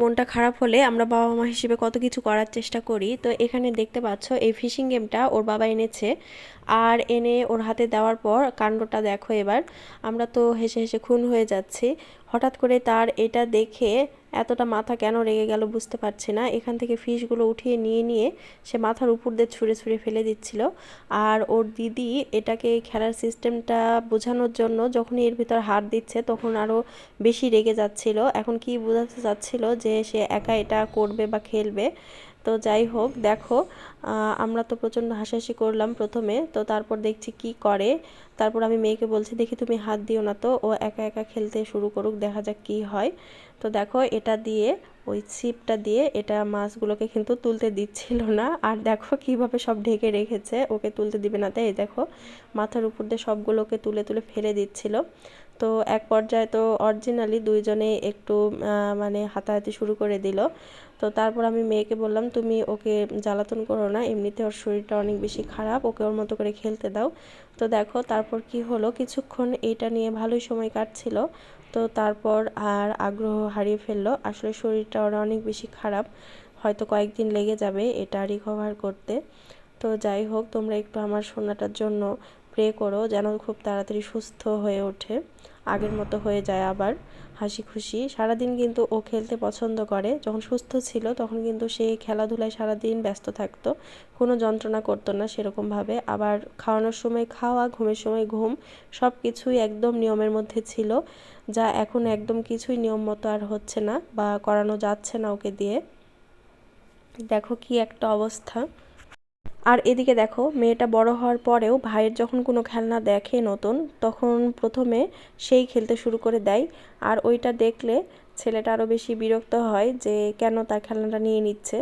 মনটা খারাপ হলে আমরা বাবা মা হিসেবে কত কিছু করার চেষ্টা করি। তো এখানে দেখতে পাচ্ছ, এই ফিশিং গেমটা ওর বাবা এনেছে আর এনে ওর হাতে দেওয়ার পর কাণ্ডটা দেখো এবার। আমরা তো হেসে হেসে খুন হয়ে যাচ্ছি। হঠাৎ করে তার এটা দেখে এতটা মাথা কেন রেগে গেল বুঝতে পারছি না। এখান থেকে ফিশগুলো উঠিয়ে নিয়ে নিয়ে সে মাথার উপর দিয়ে ছুঁড়ে ছুঁড়ে ফেলে দিচ্ছিল। আর ওর দিদি এটাকে খেলার সিস্টেমটা বোঝানোর জন্য যখনই এর ভিতর হাত দিচ্ছে তখন আরও বেশি রেগে যাচ্ছিল। এখন কি বোঝাতে চাচ্ছিল যে সে একা এটা করবে বা খেলবে? তো যাই হোক, দেখো আমরা তো প্রচণ্ড হাসাহাসি করলাম প্রথমে, তো তারপর দেখছি কি করে। তারপর আমি মেয়েকে বলছি, দেখি তুমি হাত দিও না তো, ও একা একা খেলতে শুরু করুক, দেখা যাক কি হয়। তো দেখো, এটা দিয়ে, ওই ছিপটা দিয়ে, এটা মাছগুলোকে কিন্তু তুলতে দিচ্ছিল না। আর দেখো, কীভাবে সব ঢেকে রেখেছে, ওকে তুলতে দিবে না। তাই দেখো, মাথার উপর দিয়ে সবগুলোকে তুলে তুলে ফেলে দিচ্ছিল। তো এক পর্যায়ে তো অরিজিনালি দুইজনে একটু মানে হাতাহাতি শুরু করে দিল। তো তারপর আমি মেয়েকে বললাম, তুমি ওকে জ্বালাতন করো না, এমনিতে ওর শরীরটা অনেক বেশি খারাপ, ওকে ওর মতো করে খেলতে দাও। তো দেখো, তারপর কি হলো, কিছুক্ষণ এটা নিয়ে ভালোই সময় কাটছিল। তো তারপর আর আগ্রহ হারিয়ে ফেলল, আসলে শরীরটা ওর অনেক বেশি খারাপ, হয়তো কয়েকদিন লেগে যাবে এটা রিকভার করতে। তো যাই হোক, তোমরা একটু আমার সোনাটার জন্য প্রে করো যেন খুব তাড়াতাড়ি সুস্থ হয়ে ওঠে। আগের মতো হয়ে যায় আবার হাসি খুশি। সারাদিন কিন্তু ও খেলতে পছন্দ করে। যখন সুস্থ ছিল তখন কিন্তু সে খেলাধুলায় সারাদিন ব্যস্ত থাকতো। কোনো যন্ত্রণা করতো না সেরকমভাবে। আবার খাওয়ানোর সময় খাওয়া, ঘুমের সময় ঘুম সব কিছুই একদম নিয়মের মধ্যে ছিল, যা এখন একদম কিছুই নিয়ম মতো আর হচ্ছে না বা করানো যাচ্ছে না ওকে দিয়ে। দেখো কি একটা অবস্থা। আর এদিকে দেখো, মেয়েটা বড় হওয়ার পরেও ভাইয়ের যখন কোনো খেলনা দেখে নতুন, তখন প্রথমে সেই খেলতে শুরু করে দেয়। আর ওইটা দেখলে ছেলেটা আরও বেশি বিরক্ত হয় যে কেন তার খেলনাটা নিয়ে নিচ্ছে।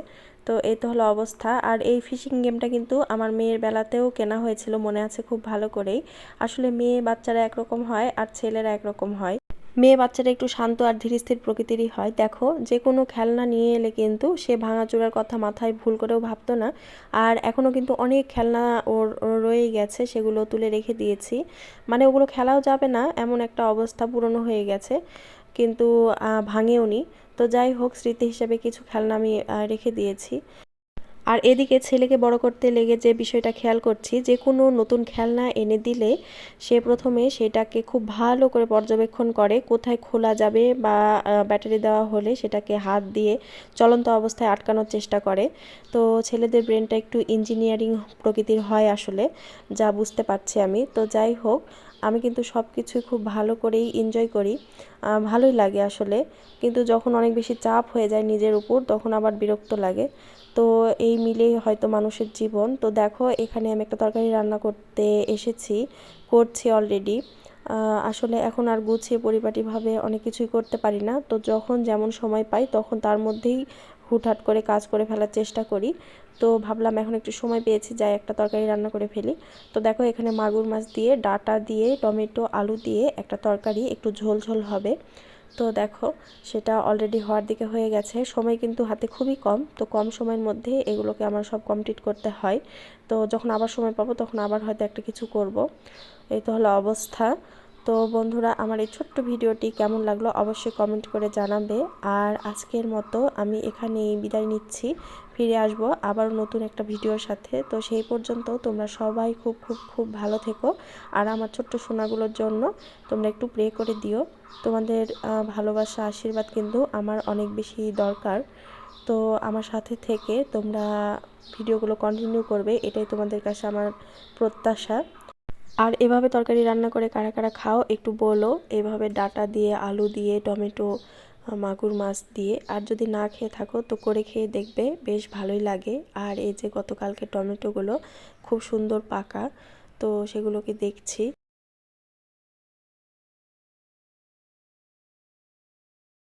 তো এই তো হলো অবস্থা। আর এই ফিশিং গেমটা কিন্তু আমার মেয়ের বেলাতেও কেনা হয়েছিল, মনে আছে খুব ভালো করেই। আসলে মেয়ে বাচ্চারা একরকম হয় আর ছেলেরা একরকম হয়। মেয়ে বাচ্চারা একটু শান্ত আর ধীরস্থির প্রকৃতিরই হয়। দেখো যে কোনো খেলনা নিয়ে এলে কিন্তু সে ভাঙাচোরার কথা মাথায় ভুল করেও ভাবতো না। আর এখনও কিন্তু অনেক খেলনা ওর রয়ে গেছে, সেগুলো তুলে রেখে দিয়েছি। মানে ওগুলো খেলাও যাবে না, এমন একটা অবস্থা পুরনো হয়ে গেছে, কিন্তু ভাঙেও নি তো যাই হোক, স্মৃতি হিসাবে কিছু খেলনা আমি রেখে দিয়েছি। আর এদিকে ছেলেকে বড় করতে লেগে যে বিষয়টা খেয়াল করছি, যে কোনো নতুন খেলনা এনে দিলে সে প্রথমে সেটাকে খুব ভালো করে পর্যবেক্ষণ করে কোথায় খোলা যাবে বা ব্যাটারি দেওয়া হলে সেটাকে হাত দিয়ে চলন্ত অবস্থায় আটকানোর চেষ্টা করে। তো ছেলেদের ব্রেনটা একটু ইঞ্জিনিয়ারিং প্রকৃতির হয় আসলে, যা বুঝতে পারছি আমি। তো যাই হোক আমি কিন্তু সব কিছুই খুব ভালো করেই এনজয় করি। ভালোই লাগে আসলে। কিন্তু যখন অনেক বেশি চাপ হয়ে যায় নিজের উপর, তখন আবার বিরক্ত লাগে। তো এই মিলেই হয়তো মানুষের জীবন। তো দেখো, এখানে আমি একটা তরকারি রান্না করতে এসেছি, করছি অলরেডি আসলে এখন আর গুছিয়ে পরিপাটিভাবে অনেক কিছুই করতে পারি না। তো যখন যেমন সময় পাই, তখন তার মধ্যেই হুটহাট করে কাজ করে ফেলার চেষ্টা করি। তো ভাবলাম এখন একটু সময় পেয়েছি, যাই একটা তরকারি রান্না করে ফেলি। তো দেখো এখানে মাগুর মাছ দিয়ে, ডাটা দিয়ে, টমেটো, আলু দিয়ে একটা তরকারি, একটু ঝোল ঝোল হবে। তো দেখো সেটা অলরেডি হওয়ার দিকে হয়ে গেছে। সময় কিন্তু হাতে খুবই কম। তো কম সময়ের মধ্যে এগুলোকে আমার সব কমপ্লিট করতে হয়। তো যখন আবার সময় পাবো তখন আবার হয়তো একটা কিছু করব। এই তো হলো অবস্থা। তো বন্ধুরা, আমার এই ছোট্ট ভিডিওটি কেমন লাগল অবশ্যই কমেন্ট করে জানাবে। আর আজকের মতো আমি এখানে বিদায় নিচ্ছি। ফিরে আসব আবার নতুন একটা ভিডিওর সাথে। তো সেই পর্যন্ত তোমরা সবাই খুব খুব খুব ভালো থেকো। আর আমার ছোট্ট সোনাগুলোর জন্য তোমরা একটু প্রে করে দিও। তোমাদের ভালোবাসা, আশীর্বাদ কিন্তু আমার অনেক বেশি দরকার। তো আমার সাথে থেকে তোমরা ভিডিওগুলো কন্টিনিউ করবে। এটাই তোমাদের কাছে আমার প্রত্যাশা। আর এভাবে তরকারি রান্না করে কারা কারা খাও, একটু বলো। এভাবে ডাটা দিয়ে, আলু দিয়ে, টমেটো মাগুর মাছ দিয়ে। আর যদি না খেয়ে থাকো তো করে খেয়ে দেখবে, বেশ ভালোই লাগে। আর এই যে গতকালকে টমেটোগুলো খুব সুন্দর পাকা, তো সেগুলোকে দেখছি।